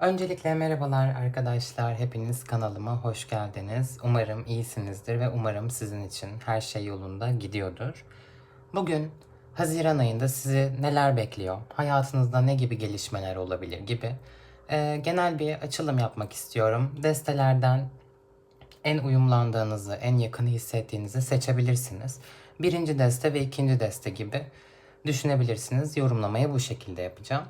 Öncelikle merhabalar arkadaşlar. Hepiniz kanalıma hoş geldiniz. Umarım iyisinizdir ve umarım sizin için her şey yolunda gidiyordur. Bugün Haziran ayında sizi neler bekliyor, hayatınızda ne gibi gelişmeler olabilir gibi e, genel bir açılım yapmak istiyorum. Destelerden en uyumlandığınızı, en yakını hissettiğinizi seçebilirsiniz. Birinci deste ve ikinci deste gibi düşünebilirsiniz. Yorumlamayı bu şekilde yapacağım.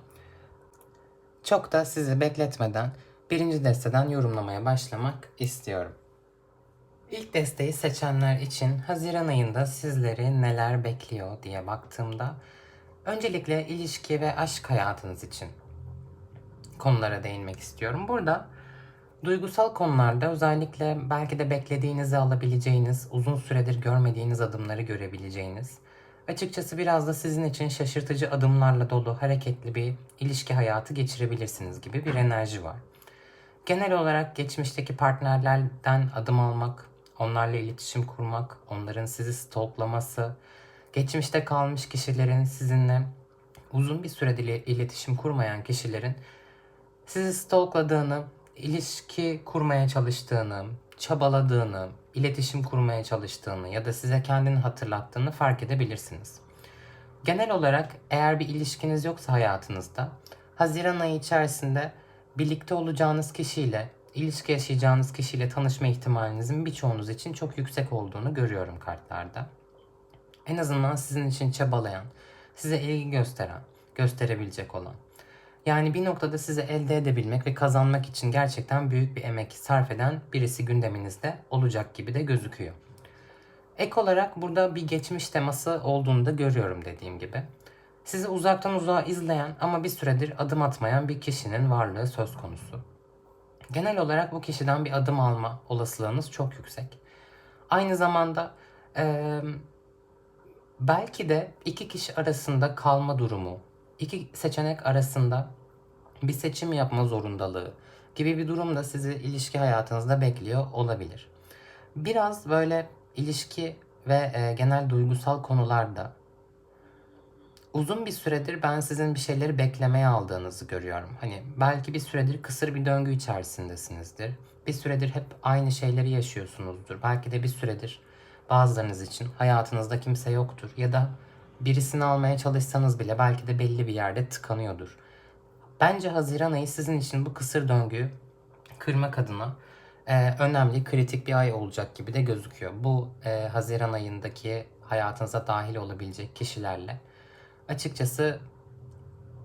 Çok da sizi bekletmeden birinci desteden yorumlamaya başlamak istiyorum. İlk desteği seçenler için Haziran ayında sizleri neler bekliyor diye baktığımda öncelikle ilişki ve aşk hayatınız için konulara değinmek istiyorum. Burada duygusal konularda özellikle belki de beklediğinizi alabileceğiniz, uzun süredir görmediğiniz adımları görebileceğiniz, açıkçası biraz da sizin için şaşırtıcı adımlarla dolu hareketli bir ilişki hayatı geçirebilirsiniz gibi bir enerji var. Genel olarak geçmişteki partnerlerden adım almak, onlarla iletişim kurmak, onların sizi stalklaması, geçmişte kalmış kişilerin sizinle uzun bir süredir iletişim kurmayan kişilerin sizi stalkladığını, ilişki kurmaya çalıştığını, çabaladığını, iletişim kurmaya çalıştığını ya da size kendini hatırlattığını fark edebilirsiniz. Genel olarak eğer bir ilişkiniz yoksa hayatınızda, Haziran ayı içerisinde birlikte olacağınız kişiyle, ilişki yaşayacağınız kişiyle tanışma ihtimalinizin birçoğunuz için çok yüksek olduğunu görüyorum kartlarda. En azından sizin için çabalayan, size ilgi gösteren, gösterebilecek olan. Yani bir noktada sizi elde edebilmek ve kazanmak için gerçekten büyük bir emek sarf eden birisi gündeminizde olacak gibi de gözüküyor. Ek olarak burada bir geçmiş teması olduğunu da görüyorum dediğim gibi. Sizi uzaktan uzağa izleyen ama bir süredir adım atmayan bir kişinin varlığı söz konusu. Genel olarak bu kişiden bir adım alma olasılığınız çok yüksek. Aynı zamanda eee, belki de iki kişi arasında kalma durumu, iki seçenek arasında bir seçim yapma zorundalığı gibi bir durum da sizi ilişki hayatınızda bekliyor olabilir. Biraz böyle ilişki ve e, genel duygusal konularda uzun bir süredir ben sizin bir şeyleri beklemeye aldığınızı görüyorum. Hani belki bir süredir kısır bir döngü içerisindesinizdir. Bir süredir hep aynı şeyleri yaşıyorsunuzdur. Belki de bir süredir bazılarınız için hayatınızda kimse yoktur ya da birisini almaya çalışsanız bile belki de belli bir yerde tıkanıyordur. Bence Haziran ayı sizin için bu kısır döngüyü kırmak adına e, önemli, kritik bir ay olacak gibi de gözüküyor. Bu e, Haziran ayındaki hayatınıza dahil olabilecek kişilerle açıkçası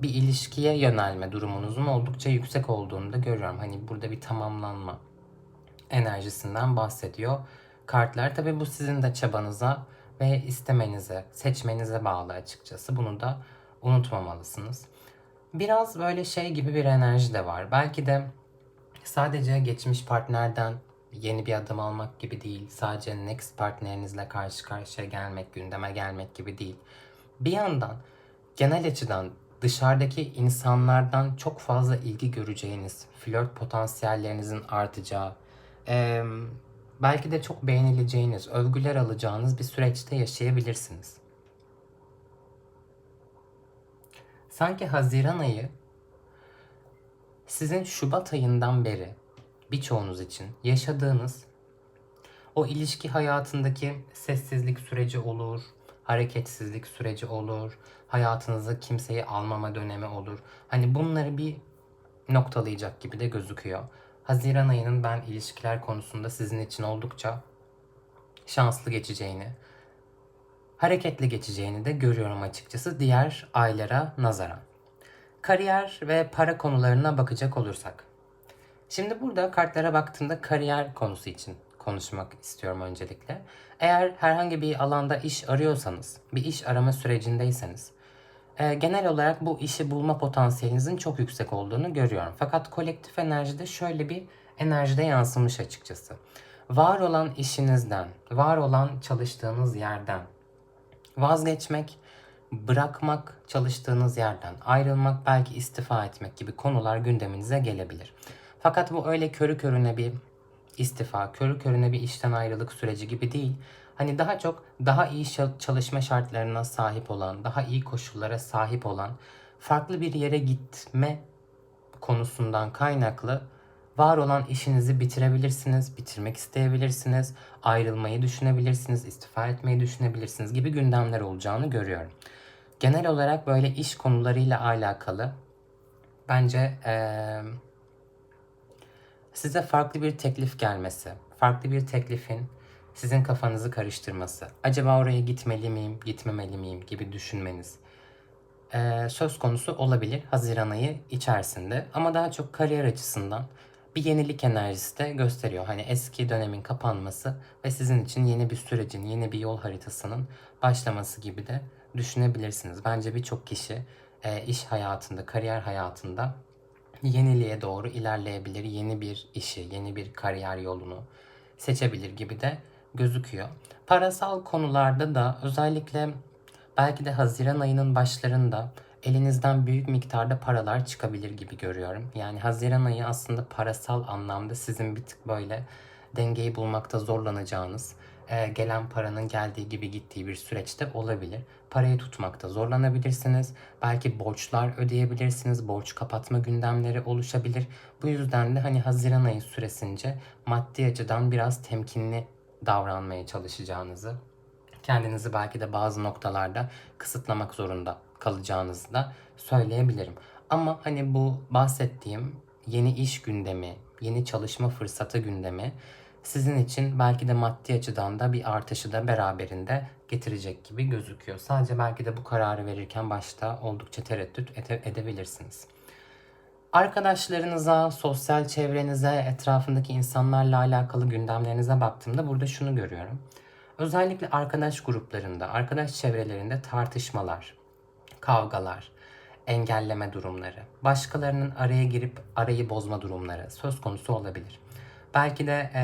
bir ilişkiye yönelme durumunuzun oldukça yüksek olduğunu da görüyorum. Hani burada bir tamamlanma enerjisinden bahsediyor kartlar. Tabii bu sizin de çabanıza ve istemenize, seçmenize bağlı açıkçası. Bunu da unutmamalısınız. Biraz böyle şey gibi bir enerji de var. Belki de sadece geçmiş partnerden yeni bir adım almak gibi değil. Sadece next partnerinizle karşı karşıya gelmek, gündeme gelmek gibi değil. Bir yandan genel açıdan dışarıdaki insanlardan çok fazla ilgi göreceğiniz, flört potansiyellerinizin artacağı, eee, belki de çok beğenileceğiniz, övgüler alacağınız bir süreçte yaşayabilirsiniz. Sanki Haziran ayı sizin Şubat ayından beri birçoğunuz için yaşadığınız o ilişki hayatındaki sessizlik süreci olur, hareketsizlik süreci olur, hayatınıza kimseyi almama dönemi olur. Hani bunları bir noktalayacak gibi de gözüküyor. Haziran ayının ben ilişkiler konusunda sizin için oldukça şanslı geçeceğini, hareketli geçeceğini de görüyorum açıkçası diğer aylara nazaran. Kariyer ve para konularına bakacak olursak. Şimdi burada kartlara baktığımda kariyer konusu için konuşmak istiyorum öncelikle. Eğer herhangi bir alanda iş arıyorsanız, bir iş arama sürecindeyseniz, e, genel olarak bu işi bulma potansiyelinizin çok yüksek olduğunu görüyorum. Fakat kolektif enerjide şöyle bir enerjide yansımış açıkçası. Var olan işinizden, var olan çalıştığınız yerden vazgeçmek, bırakmak, çalıştığınız yerden ayrılmak, belki istifa etmek gibi konular gündeminize gelebilir. Fakat bu öyle körü körüne bir istifa, körü körüne bir işten ayrılık süreci gibi değil. Hani daha çok daha iyi çalışma şartlarına sahip olan, daha iyi koşullara sahip olan, farklı bir yere gitme konusundan kaynaklı var olan işinizi bitirebilirsiniz, bitirmek isteyebilirsiniz, ayrılmayı düşünebilirsiniz, istifa etmeyi düşünebilirsiniz gibi gündemler olacağını görüyorum. Genel olarak böyle iş konularıyla alakalı bence eee, size farklı bir teklif gelmesi, farklı bir teklifin sizin kafanızı karıştırması, acaba oraya gitmeli miyim, gitmemeli miyim gibi düşünmeniz eee, söz konusu olabilir Haziran ayı içerisinde. Ama daha çok kariyer açısından bir yenilik enerjisi de gösteriyor. Hani eski dönemin kapanması ve sizin için yeni bir sürecin, yeni bir yol haritasının başlaması gibi de düşünebilirsiniz. Bence birçok kişi eee, iş hayatında, kariyer hayatında yeniliğe doğru ilerleyebilir. Yeni bir işi, yeni bir kariyer yolunu seçebilir gibi de gözüküyor. Parasal konularda da özellikle belki de Haziran ayının başlarında elinizden büyük miktarda paralar çıkabilir gibi görüyorum. Yani Haziran ayı aslında parasal anlamda sizin bir tık böyle dengeyi bulmakta zorlanacağınız, e, gelen paranın geldiği gibi gittiği bir süreçte olabilir. Parayı tutmakta zorlanabilirsiniz. Belki borçlar ödeyebilirsiniz. Borç kapatma gündemleri oluşabilir. Bu yüzden de hani Haziran ayı süresince maddi açıdan biraz temkinli davranmaya çalışacağınızı, kendinizi belki de bazı noktalarda kısıtlamak zorunda kalacağınızı da söyleyebilirim. Ama hani bu bahsettiğim yeni iş gündemi, yeni çalışma fırsatı gündemi sizin için belki de maddi açıdan da bir artışı da beraberinde getirecek gibi gözüküyor. Sadece belki de bu kararı verirken başta oldukça tereddüt ede- edebilirsiniz. Arkadaşlarınıza, sosyal çevrenize, etrafındaki insanlarla alakalı gündemlerinize baktığımda burada şunu görüyorum. Özellikle arkadaş gruplarında, arkadaş çevrelerinde tartışmalar, kavgalar, engelleme durumları, başkalarının araya girip arayı bozma durumları söz konusu olabilir. Belki de e,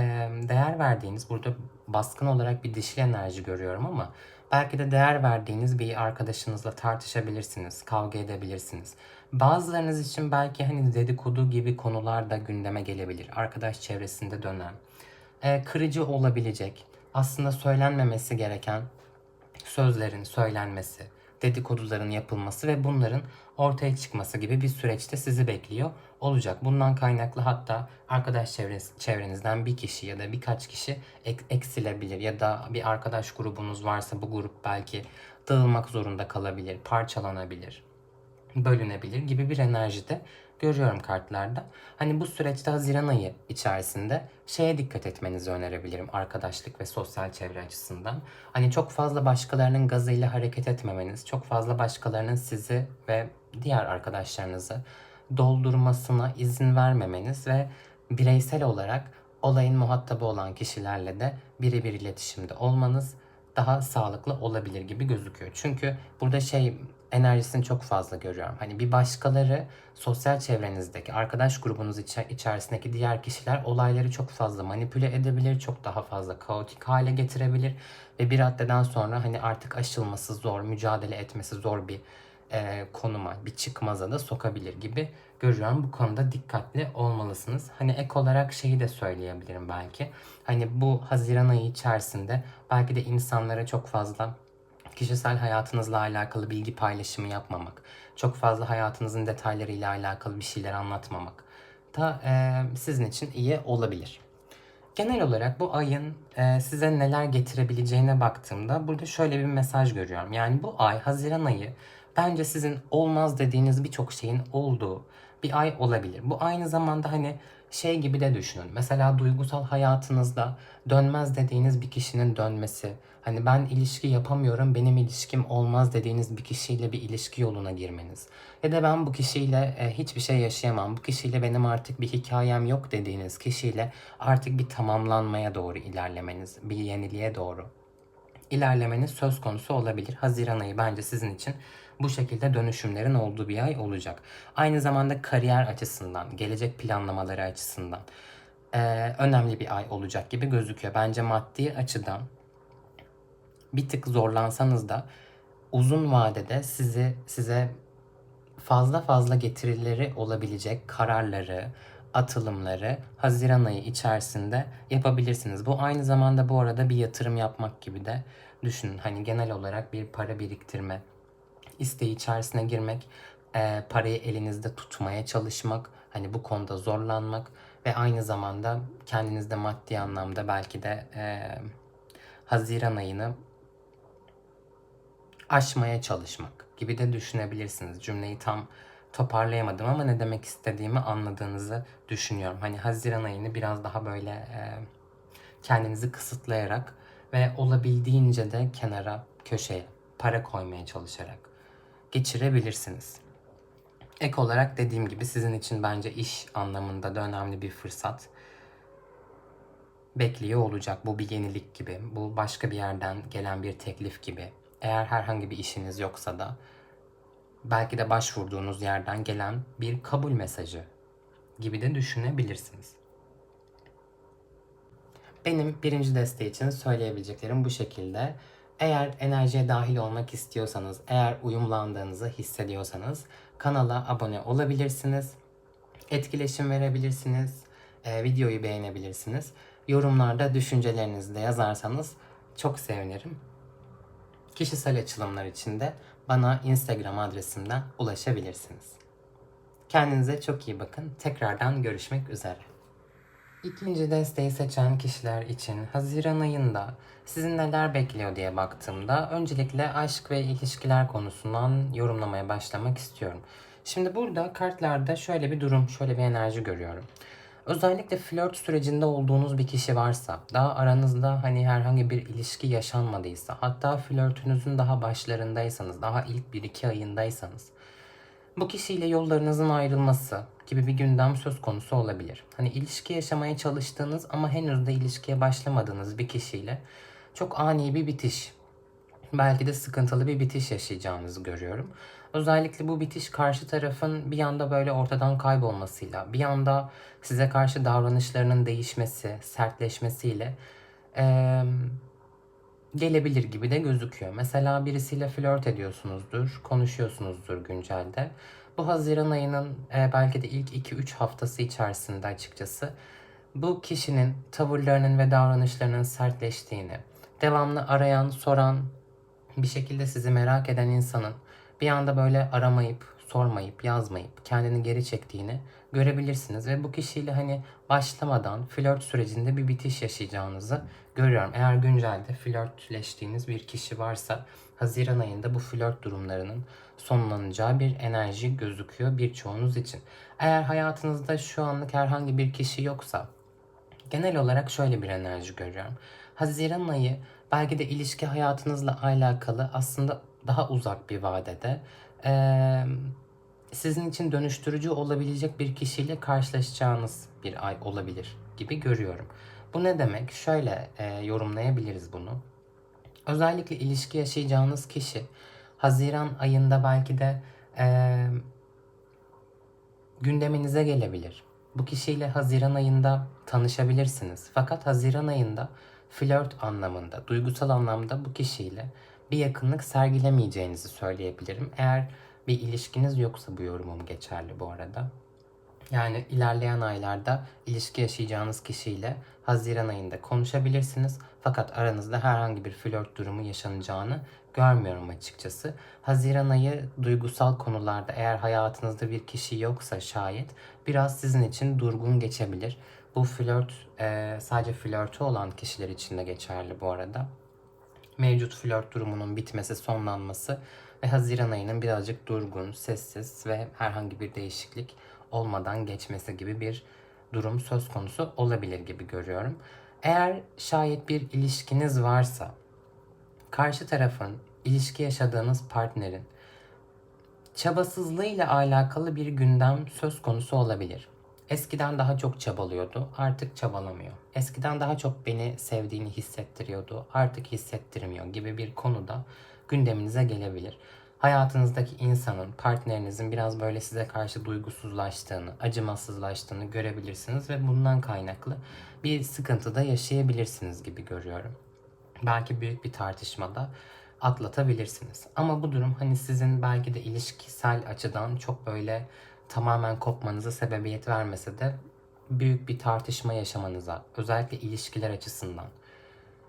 değer verdiğiniz, burada baskın olarak bir dişil enerji görüyorum ama belki de değer verdiğiniz bir arkadaşınızla tartışabilirsiniz, kavga edebilirsiniz. Bazılarınız için belki hani dedikodu gibi konular da gündeme gelebilir. Arkadaş çevresinde dönen, e, kırıcı olabilecek, aslında söylenmemesi gereken sözlerin söylenmesi, dedikoduların yapılması ve bunların ortaya çıkması gibi bir süreçte sizi bekliyor olacak. Bundan kaynaklı hatta arkadaş çevreniz, çevrenizden bir kişi ya da birkaç kişi ek- eksilebilir ya da bir arkadaş grubunuz varsa bu grup belki dağılmak zorunda kalabilir, parçalanabilir bölünebilir gibi bir enerjide görüyorum kartlarda. Hani bu süreçte Haziran ayı içerisinde şeye dikkat etmenizi önerebilirim arkadaşlık ve sosyal çevre açısından. Hani çok fazla başkalarının gazıyla hareket etmemeniz, çok fazla başkalarının sizi ve diğer arkadaşlarınızı doldurmasına izin vermemeniz ve bireysel olarak olayın muhatabı olan kişilerle de birebir iletişimde olmanız daha sağlıklı olabilir gibi gözüküyor. Çünkü burada şey enerjisini çok fazla görüyorum. Hani bir başkaları sosyal çevrenizdeki, arkadaş grubunuz içe- içerisindeki diğer kişiler olayları çok fazla manipüle edebilir, çok daha fazla kaotik hale getirebilir ve bir raddeden sonra hani artık aşılması zor, mücadele etmesi zor bir e, konuma, bir çıkmaza da sokabilir gibi görüyorum. Bu konuda dikkatli olmalısınız. Hani ek olarak şeyi de söyleyebilirim belki. Hani bu Haziran ayı içerisinde belki de insanlara çok fazla kişisel hayatınızla alakalı bilgi paylaşımı yapmamak, çok fazla hayatınızın detaylarıyla alakalı bir şeyler anlatmamak da e, sizin için iyi olabilir. Genel olarak bu ayın e, size neler getirebileceğine baktığımda burada şöyle bir mesaj görüyorum. Yani bu ay, Haziran ayı bence sizin olmaz dediğiniz birçok şeyin olduğu bir ay olabilir. Bu aynı zamanda hani şey gibi de düşünün. Mesela duygusal hayatınızda dönmez dediğiniz bir kişinin dönmesi. Hani ben ilişki yapamıyorum, benim ilişkim olmaz dediğiniz bir kişiyle bir ilişki yoluna girmeniz. Ya da ben bu kişiyle e, hiçbir şey yaşayamam, bu kişiyle benim artık bir hikayem yok dediğiniz kişiyle artık bir tamamlanmaya doğru ilerlemeniz, bir yeniliğe doğru ilerlemeniz söz konusu olabilir. Haziran ayı bence sizin için bu şekilde dönüşümlerin olduğu bir ay olacak. Aynı zamanda kariyer açısından, gelecek planlamaları açısından eee, önemli bir ay olacak gibi gözüküyor. Bence maddi açıdan bir tık zorlansanız da uzun vadede sizi size fazla fazla getirileri olabilecek kararları, atılımları Haziran ayı içerisinde yapabilirsiniz. Bu aynı zamanda bu arada bir yatırım yapmak gibi de düşünün. Hani genel olarak bir para biriktirme isteği içerisine girmek, e, parayı elinizde tutmaya çalışmak. hani bu konuda zorlanmak ve aynı zamanda kendinizde maddi anlamda belki de eee, Haziran ayını aşmaya çalışmak gibi de düşünebilirsiniz. Cümleyi tam toparlayamadım ama ne demek istediğimi anladığınızı düşünüyorum. Hani Haziran ayını biraz daha böyle e, kendinizi kısıtlayarak ve olabildiğince de kenara, köşeye para koymaya çalışarak geçirebilirsiniz. Ek olarak dediğim gibi sizin için bence iş anlamında da önemli bir fırsat bekliyor olacak. Bu bir yenilik gibi, bu başka bir yerden gelen bir teklif gibi. Eğer herhangi bir işiniz yoksa da belki de başvurduğunuz yerden gelen bir kabul mesajı gibi de düşünebilirsiniz. Benim birinci desteği için söyleyebileceklerim bu şekilde. Eğer enerjiye dahil olmak istiyorsanız, eğer uyumlandığınızı hissediyorsanız kanala abone olabilirsiniz. Etkileşim verebilirsiniz. e, videoyu beğenebilirsiniz. Yorumlarda düşüncelerinizi de yazarsanız çok sevinirim. Kişisel açılımlar için de bana Instagram adresimden ulaşabilirsiniz. Kendinize çok iyi bakın. Tekrardan görüşmek üzere. İkinci desteği seçen kişiler için Haziran ayında sizi neler bekliyor diye baktığımda öncelikle aşk ve ilişkiler konusundan yorumlamaya başlamak istiyorum. Şimdi burada kartlarda şöyle bir durum, şöyle bir enerji görüyorum. Özellikle flört sürecinde olduğunuz bir kişi varsa, daha aranızda hani herhangi bir ilişki yaşanmadıysa, hatta flörtünüzün daha başlarındaysanız, daha ilk 1-2 ayındaysanız, bu kişiyle yollarınızın ayrılması gibi bir gündem söz konusu olabilir. Hani ilişki yaşamaya çalıştığınız ama henüz de ilişkiye başlamadığınız bir kişiyle çok ani bir bitiş, belki de sıkıntılı bir bitiş yaşayacağınızı görüyorum. Özellikle bu bitiş karşı tarafın bir anda böyle ortadan kaybolmasıyla, bir anda size karşı davranışlarının değişmesi, sertleşmesiyle eee, gelebilir gibi de gözüküyor. Mesela birisiyle flört ediyorsunuzdur, konuşuyorsunuzdur güncelde. Bu Haziran ayının e, belki de ilk 2-3 haftası içerisinde açıkçası bu kişinin tavırlarının ve davranışlarının sertleştiğini, devamlı arayan, soran, bir şekilde sizi merak eden insanın bir anda böyle aramayıp, sormayıp, yazmayıp kendini geri çektiğini görebilirsiniz. Ve bu kişiyle hani başlamadan flört sürecinde bir bitiş yaşayacağınızı görüyorum. Eğer güncelde flörtleştiğiniz bir kişi varsa Haziran ayında bu flört durumlarının sonlanacağı bir enerji gözüküyor birçoğunuz için. Eğer hayatınızda şu anlık herhangi bir kişi yoksa genel olarak şöyle bir enerji görüyorum. Haziran ayı belki de ilişki hayatınızla alakalı aslında daha uzak bir vadede eee, sizin için dönüştürücü olabilecek bir kişiyle karşılaşacağınız bir ay olabilir gibi görüyorum. Bu ne demek? Şöyle eee, yorumlayabiliriz bunu. Özellikle ilişki yaşayacağınız kişi Haziran ayında belki de eee, gündeminize gelebilir. Bu kişiyle Haziran ayında tanışabilirsiniz. Fakat Haziran ayında flört anlamında, duygusal anlamda bu kişiyle bir yakınlık sergilemeyeceğinizi söyleyebilirim. Eğer bir ilişkiniz yoksa bu yorumum geçerli bu arada. Yani ilerleyen aylarda ilişki yaşayacağınız kişiyle Haziran ayında konuşabilirsiniz. Fakat aranızda herhangi bir flört durumu yaşanacağını görmüyorum açıkçası. Haziran ayı duygusal konularda eğer hayatınızda bir kişi yoksa şayet biraz sizin için durgun geçebilir. Bu flört e, sadece flörtü olan kişiler için de geçerli bu arada. Mevcut flört durumunun bitmesi, sonlanması ve Haziran ayının birazcık durgun, sessiz ve herhangi bir değişiklik olmadan geçmesi gibi bir durum söz konusu olabilir gibi görüyorum. Eğer şayet bir ilişkiniz varsa karşı tarafın ilişki yaşadığınız partnerin çabasızlığıyla alakalı bir gündem söz konusu olabilir. Eskiden daha çok çabalıyordu, artık çabalamıyor. Eskiden daha çok beni sevdiğini hissettiriyordu, artık hissettirmiyor gibi bir konuda gündeminize gelebilir. Hayatınızdaki insanın, partnerinizin biraz böyle size karşı duygusuzlaştığını, acımasızlaştığını görebilirsiniz ve bundan kaynaklı bir sıkıntı da yaşayabilirsiniz gibi görüyorum. Belki büyük bir tartışmada atlatabilirsiniz. Ama bu durum hani sizin belki de ilişkisel açıdan çok böyle tamamen kopmanıza sebebiyet vermese de büyük bir tartışma yaşamanıza, özellikle ilişkiler açısından,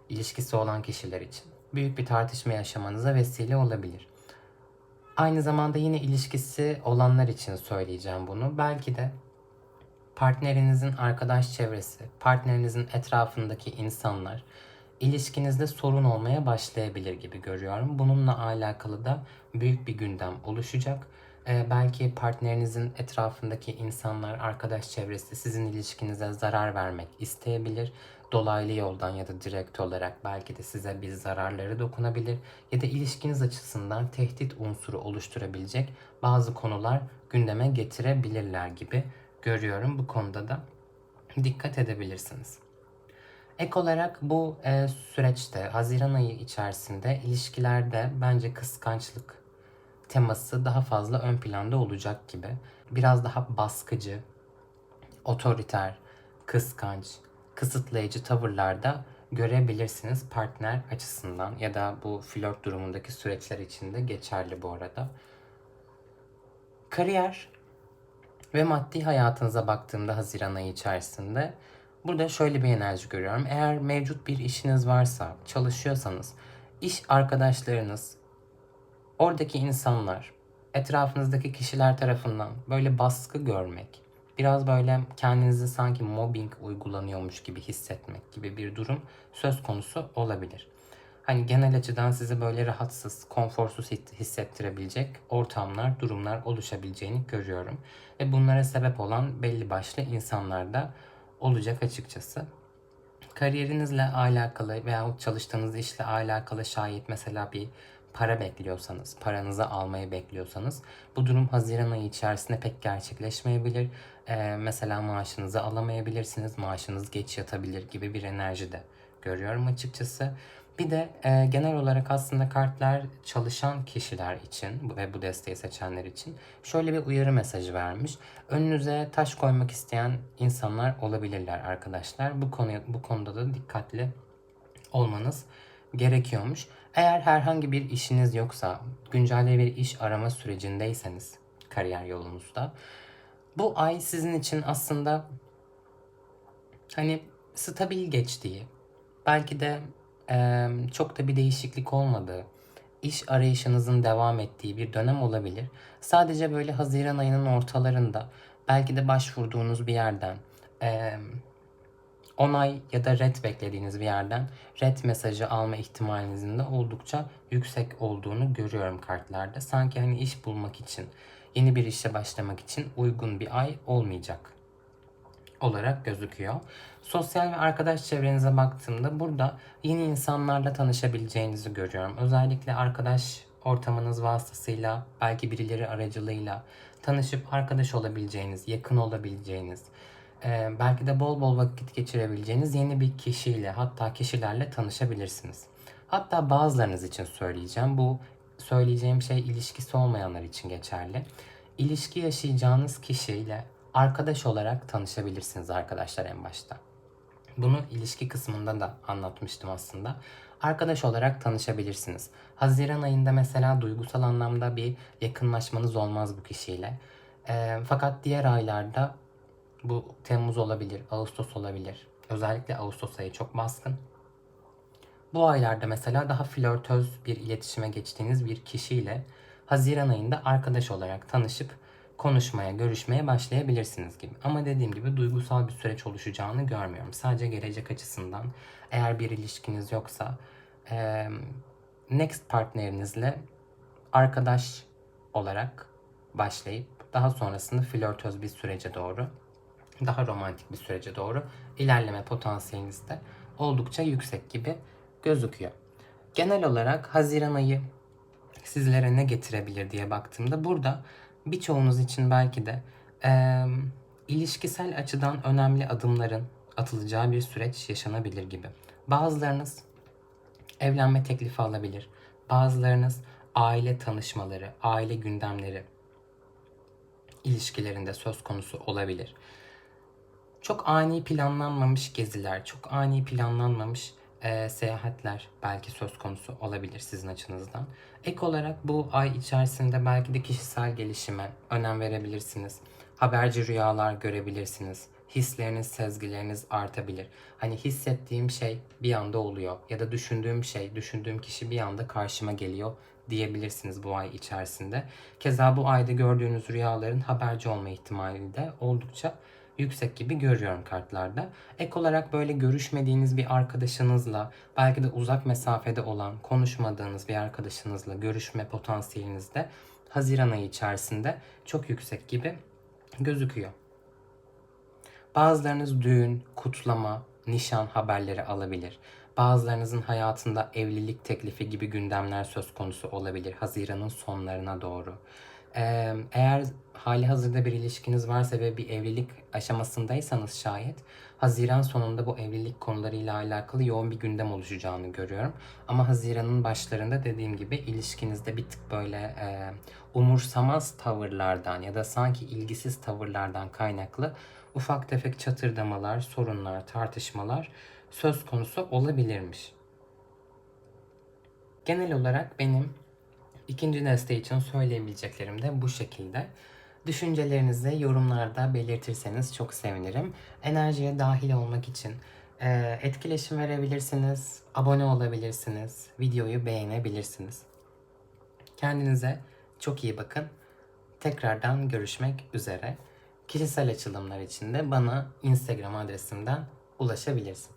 ilişkisi olan kişiler için büyük bir tartışma yaşamanıza vesile olabilir. Aynı zamanda yine ilişkisi olanlar için söyleyeceğim bunu. Belki de partnerinizin arkadaş çevresi, partnerinizin etrafındaki insanlar ilişkinizde sorun olmaya başlayabilir gibi görüyorum. Bununla alakalı da büyük bir gündem oluşacak. Ee, belki partnerinizin etrafındaki insanlar, arkadaş çevresi sizin ilişkinize zarar vermek isteyebilir. Dolaylı yoldan ya da direkt olarak belki de size bir zararları dokunabilir ya da ilişkiniz açısından tehdit unsuru oluşturabilecek bazı konular gündeme getirebilirler gibi görüyorum. Bu konuda da dikkat edebilirsiniz. Ek olarak bu e, süreçte Haziran ayı içerisinde ilişkilerde bence kıskançlık teması daha fazla ön planda olacak gibi. Biraz daha baskıcı, otoriter, kıskanç, kısıtlayıcı tavırlarda görebilirsiniz partner açısından ya da bu flört durumundaki süreçler için de geçerli bu arada. Kariyer ve maddi hayatınıza baktığımda Haziran ayı içerisinde burada şöyle bir enerji görüyorum. Eğer mevcut bir işiniz varsa, çalışıyorsanız, iş arkadaşlarınız, oradaki insanlar, etrafınızdaki kişiler tarafından böyle baskı görmek, biraz böyle kendinizi sanki mobbing uygulanıyormuş gibi hissetmek gibi bir durum söz konusu olabilir. Hani genel açıdan sizi böyle rahatsız, konforsuz hissettirebilecek ortamlar, durumlar oluşabileceğini görüyorum. Ve bunlara sebep olan belli başlı insanlar da olacak açıkçası. Kariyerinizle alakalı veya çalıştığınız işle alakalı şayet mesela bir para bekliyorsanız, paranızı almayı bekliyorsanız bu durum Haziran ayı içerisinde pek gerçekleşmeyebilir. Ee, mesela maaşınızı alamayabilirsiniz, maaşınız geç yatabilir gibi bir enerji de görüyorum açıkçası. Bir de e, genel olarak aslında kartlar çalışan kişiler için ve bu desteği seçenler için şöyle bir uyarı mesajı vermiş. Önünüze taş koymak isteyen insanlar olabilirler arkadaşlar. Bu konuya bu konuda da dikkatli olmanız gerekiyormuş. Eğer herhangi bir işiniz yoksa, güncelde bir iş arama sürecindeyseniz kariyer yolunuzda bu ay sizin için aslında hani stabil geçtiği, belki de e, çok da bir değişiklik olmadığı, iş arayışınızın devam ettiği bir dönem olabilir. Sadece böyle Haziran ayının ortalarında belki de başvurduğunuz bir yerden e, onay ya da red beklediğiniz bir yerden red mesajı alma ihtimalinizin de oldukça yüksek olduğunu görüyorum kartlarda. Sanki hani iş bulmak için, yeni bir işe başlamak için uygun bir ay olmayacak olarak gözüküyor. Sosyal ve arkadaş çevrenize baktığımda burada yeni insanlarla tanışabileceğinizi görüyorum. Özellikle arkadaş ortamınız vasıtasıyla, belki birileri aracılığıyla tanışıp arkadaş olabileceğiniz, yakın olabileceğiniz, e, belki de bol bol vakit geçirebileceğiniz yeni bir kişiyle hatta kişilerle tanışabilirsiniz. Hatta bazılarınız için söyleyeceğim. Bu söyleyeceğim şey ilişkisi olmayanlar için geçerli. İlişki yaşayacağınız kişiyle arkadaş olarak tanışabilirsiniz arkadaşlar en başta. Bunu ilişki kısmında da anlatmıştım aslında. Arkadaş olarak tanışabilirsiniz. Haziran ayında mesela duygusal anlamda bir yakınlaşmanız olmaz bu kişiyle. E, fakat diğer aylarda bu Temmuz olabilir, Ağustos olabilir. Özellikle Ağustos ayı çok baskın. Bu aylarda mesela daha flörtöz bir iletişime geçtiğiniz bir kişiyle Haziran ayında arkadaş olarak tanışıp konuşmaya, görüşmeye başlayabilirsiniz gibi. Ama dediğim gibi duygusal bir süreç oluşacağını görmüyorum. Sadece gelecek açısından eğer bir ilişkiniz yoksa next partnerinizle arkadaş olarak başlayıp daha sonrasında flörtöz bir sürece doğru daha romantik bir sürece doğru ilerleme potansiyeliniz de oldukça yüksek gibi gözüküyor. Genel olarak Haziran ayı sizlere ne getirebilir diye baktığımda burada birçoğunuz için belki de e, ilişkisel açıdan önemli adımların atılacağı bir süreç yaşanabilir gibi. Bazılarınız evlenme teklifi alabilir. Bazılarınız aile tanışmaları, aile gündemleri ilişkilerinde söz konusu olabilir. Çok ani planlanmamış geziler, çok ani planlanmamış e, seyahatler belki söz konusu olabilir sizin açınızdan. Ek olarak bu ay içerisinde belki de kişisel gelişime önem verebilirsiniz. Haberci rüyalar görebilirsiniz. Hisleriniz, sezgileriniz artabilir. Hani hissettiğim şey bir anda oluyor ya da düşündüğüm şey, düşündüğüm kişi bir anda karşıma geliyor diyebilirsiniz bu ay içerisinde. Keza bu ayda gördüğünüz rüyaların haberci olma ihtimali de oldukça yüksek gibi görüyorum kartlarda. Ek olarak böyle görüşmediğiniz bir arkadaşınızla, belki de uzak mesafede olan, konuşmadığınız bir arkadaşınızla görüşme potansiyeliniz de Haziran ayı içerisinde çok yüksek gibi gözüküyor. Bazılarınız düğün, kutlama, nişan haberleri alabilir. Bazılarınızın hayatında evlilik teklifi gibi gündemler söz konusu olabilir Haziran'ın sonlarına doğru. Eğer hali hazırda bir ilişkiniz varsa ve bir evlilik aşamasındaysanız şayet Haziran sonunda bu evlilik konularıyla alakalı yoğun bir gündem oluşacağını görüyorum. Ama Haziran'ın başlarında dediğim gibi ilişkinizde bir tık böyle e, umursamaz tavırlardan ya da sanki ilgisiz tavırlardan kaynaklı ufak tefek çatırdamalar, sorunlar, tartışmalar söz konusu olabilirmiş. Genel olarak benim ikinci deste için söyleyebileceklerim de bu şekilde. Düşüncelerinizi yorumlarda belirtirseniz çok sevinirim. Enerjiye dahil olmak için e, etkileşim verebilirsiniz, abone olabilirsiniz, videoyu beğenebilirsiniz. Kendinize çok iyi bakın. Tekrardan görüşmek üzere. Kişisel açılımlar için de bana Instagram adresimden ulaşabilirsiniz.